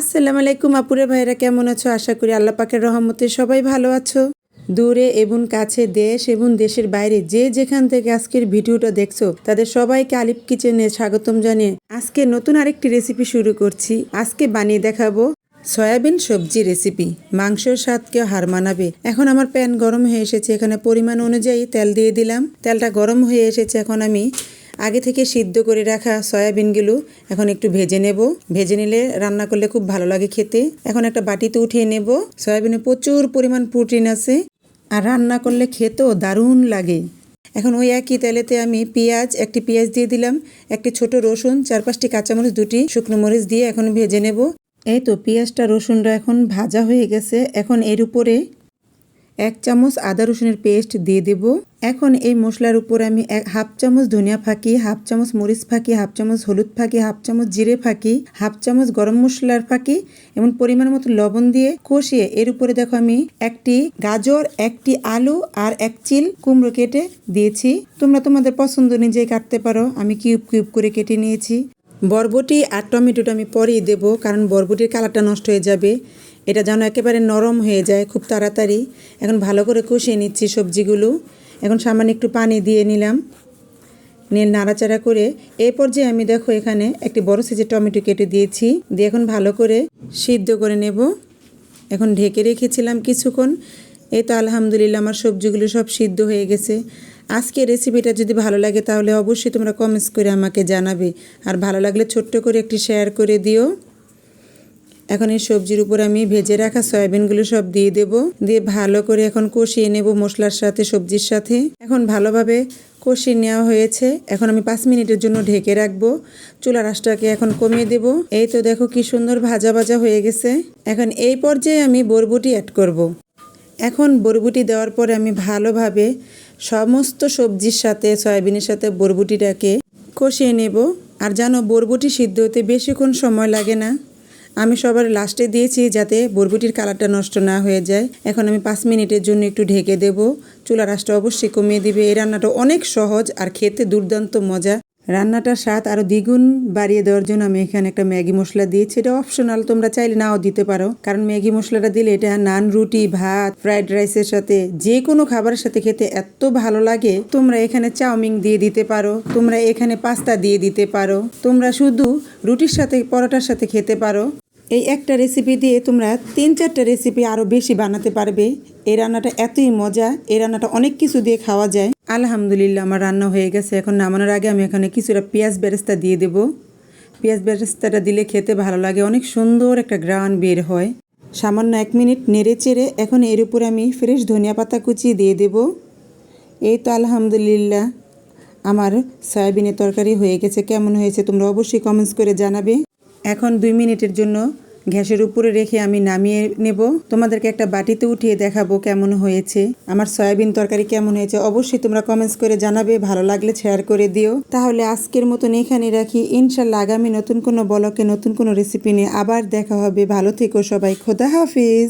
আসসালামু আলাইকুম আপুরে ভাইরা কেমন আছো? আশা করি আল্লাহ পাকের রহমতে সবাই ভালো আছো। দূরে এবং কাছে দেশ এবং দেশের বাইরে যে যেখান থেকে আজকের ভিডিওটা দেখছ, তাদের সবাইকে আলিপ কিচেনে স্বাগতম জানিয়ে আজকে নতুন আরেকটি রেসিপি শুরু করছি। আজকে বানিয়ে দেখাবো সয়াবিন সবজি রেসিপি মাংসের স্বাদকে হার মানাবে। এখন আমার প্যান গরম হয়ে এসেছে, এখানে পরিমাণ অনুযায়ী তেল দিয়ে দিলাম। তেলটা গরম হয়ে এসেছে, এখন আমি আগে থেকে সিদ্ধ করে রাখা সয়াবিনগুলো এখন একটু ভেজে নেব। ভেজে নিলে রান্না করলে খুব ভালো লাগে খেতে। এখন একটা বাটিতে উঠিয়ে নেব। সয়াবিনে প্রচুর পরিমাণ প্রোটিন আছে। আর রান্না করলে খেতেও দারুণ লাগে। এখন ওই একই তেলেতে আমি পেঁয়াজ, একটি পেঁয়াজ দিয়ে দিলাম, একটি ছোট রসুন চার পাঁচটি কাঁচামরিচ, দুটি শুকনো মরিচ দিয়ে এখন ভেজে নেব। এই তো পেঁয়াজটা রসুনটা এখন ভাজা হয়ে গেছে। এখন এর উপরে এক চামচ আদা রসুনের পেস্ট দিয়ে দেব। এখন এই মশলার উপর আমি এক হাফ চামচ ধনিয়া ফাঁকি, হাফ চামচ মরিচ ফাঁকি, হাফ চামচ হলুদ ফাঁকি, হাফ চামচ জিরে ফাঁকি, হাফ চামচ গরম মশলার ফাঁকি এবং পরিমাণ মতো লবণ দিয়ে কষিয়ে এর উপরে দেখো আমি একটি গাজর, একটি আলু আর এক চিল কুমড়ো কেটে দিয়েছি। তোমরা তোমাদের পছন্দ অনুযায়ী কাটতে পারো। আমি কিউব কিউব করে কেটে নিয়েছি। বরবটি আর টমেটোটা আমি পরেই দেবো, কারণ বরবটির কালারটা নষ্ট হয়ে যাবে। এটা যেন একেবারে নরম হয়ে যায়, খুব তাড়াতাড়ি। এখন ভালো করে কষিয়ে নিচ্ছি সবজিগুলো। এখন সামান্য একটু পানি দিয়ে নিলাম। নিয়ে নাড়াচাড়া করে এই পর্যায়ে আমি দেখো এখানে একটি বড় সাইজের টমেটো কেটে দিয়েছি। দিয়ে এখন ভালো করে সিদ্ধ করে নেব। এখন ঢেকে রেখেছিলাম কিছুক্ষণ। এই তো আলহামদুলিল্লাহ আমার সবজিগুলো সব সিদ্ধ হয়ে গেছে। আজকে রেসিপিটা যদি ভালো লাগে তাহলে অবশ্যই তোমরা কমেন্টস করে আমাকে জানাবে। আর ভালো লাগলে ছোট্ট করে একটি শেয়ার করে দিও। এখন এই সবজির উপর আমি ভেজে রাখা সয়াবিনগুলো সব দিয়ে দেব। দিয়ে ভালো করে এখন কষিয়ে নেব মশলার সাথে, সবজির সাথে। এখন ভালোভাবে কষিয়ে নেওয়া হয়েছে। এখন আমি পাঁচ মিনিটের জন্য ঢেকে রাখব। চুলা রাসটাকে এখন কমিয়ে দেব। এই তো দেখো কি সুন্দর ভাজা ভাজা হয়ে গেছে। এখন এই পর্যায়ে আমি বরবটি অ্যাড করব। এখন বরবটি দেওয়ার পরে আমি ভালোভাবে সমস্ত সবজির সাথে, সয়াবিনের সাথে বরবটিটাকে কষিয়ে নেব। আর জানো বরবটি সিদ্ধ হতে বেশিক্ষণ সময় লাগে না। আমি সবার লাস্টে দিয়েছি যাতে বরবটির কালারটা নষ্ট না হয়ে যায়। এখন আমি পাঁচ মিনিটের জন্য একটু ঢেকে দেব। চুলা রাসটা অবশ্যই কমিয়ে দিবে। এই রান্নাটা অনেক সহজ আর খেতে দুর্দান্ত মজা। রান্নাটার স্বাদ আরও দ্বিগুণ বাড়িয়ে দেওয়ার জন্য আমি এখানে একটা ম্যাগি মশলা দিয়েছি। এটা অপশনাল তোমরা চাইলে নাও দিতে পারো। কারণ ম্যাগি মশলাটা দিলে এটা নান, রুটি, ভাত ফ্রাইড রাইসের সাথে যে কোনো খাবারের সাথে খেতে এত ভালো লাগে। তোমরা এখানে চাউমিন দিয়ে দিতে পারো, তোমরা এখানে পাস্তা দিয়ে দিতে পারো, তোমরা শুধু রুটির সাথে, পরোটার সাথে খেতে পারো। এই একটা রেসিপি দিয়ে তোমরা তিন চারটা রেসিপি আরও বেশি বানাতে পারবে। এই রান্নাটা এতই মজা, এই রান্নাটা অনেক কিছু দিয়ে খাওয়া যায়। আলহামদুলিল্লাহ আমার রান্না হয়ে গেছে। এখন নামানোর আগে আমি এখানে কিছুটা পেঁয়াজ বেরেস্তা দিয়ে দেব। পেঁয়াজ বেরেস্তাটা দিলে খেতে ভালো লাগে, অনেক সুন্দর একটা গ্রান বের হয়। সামান্য এক মিনিট নেড়ে চেড়ে এখন এর উপরে আমি ফ্রেশ ধনিয়া পাতা কুচি দিয়ে দেব। এই তো আলহামদুলিল্লাহ আমার সয়াবিনের তরকারি হয়ে গেছে। কেমন হয়েছে তোমরা অবশ্যই কমেন্টস করে জানাবে। এখন দুই মিনিটের জন্য গ্যাসের উপরে রেখে আমি নামিয়ে নেব। তোমাদেরকে একটা বাটিতে উঠিয়ে দেখাবো কেমন হয়েছে। আমার সয়াবিন তরকারি কেমন হয়েছে অবশ্যই তোমরা কমেন্টস করে জানাবে, ভালো লাগলে শেয়ার করে দিও। তাহলে আজকের মতন এখানে রাখি। ইনশাল্লাহ আগামী নতুন কোনো বলকে নতুন কোনো রেসিপি নিয়ে আবার দেখা হবে। ভালো থেকো সবাই, খোদা হাফিজ।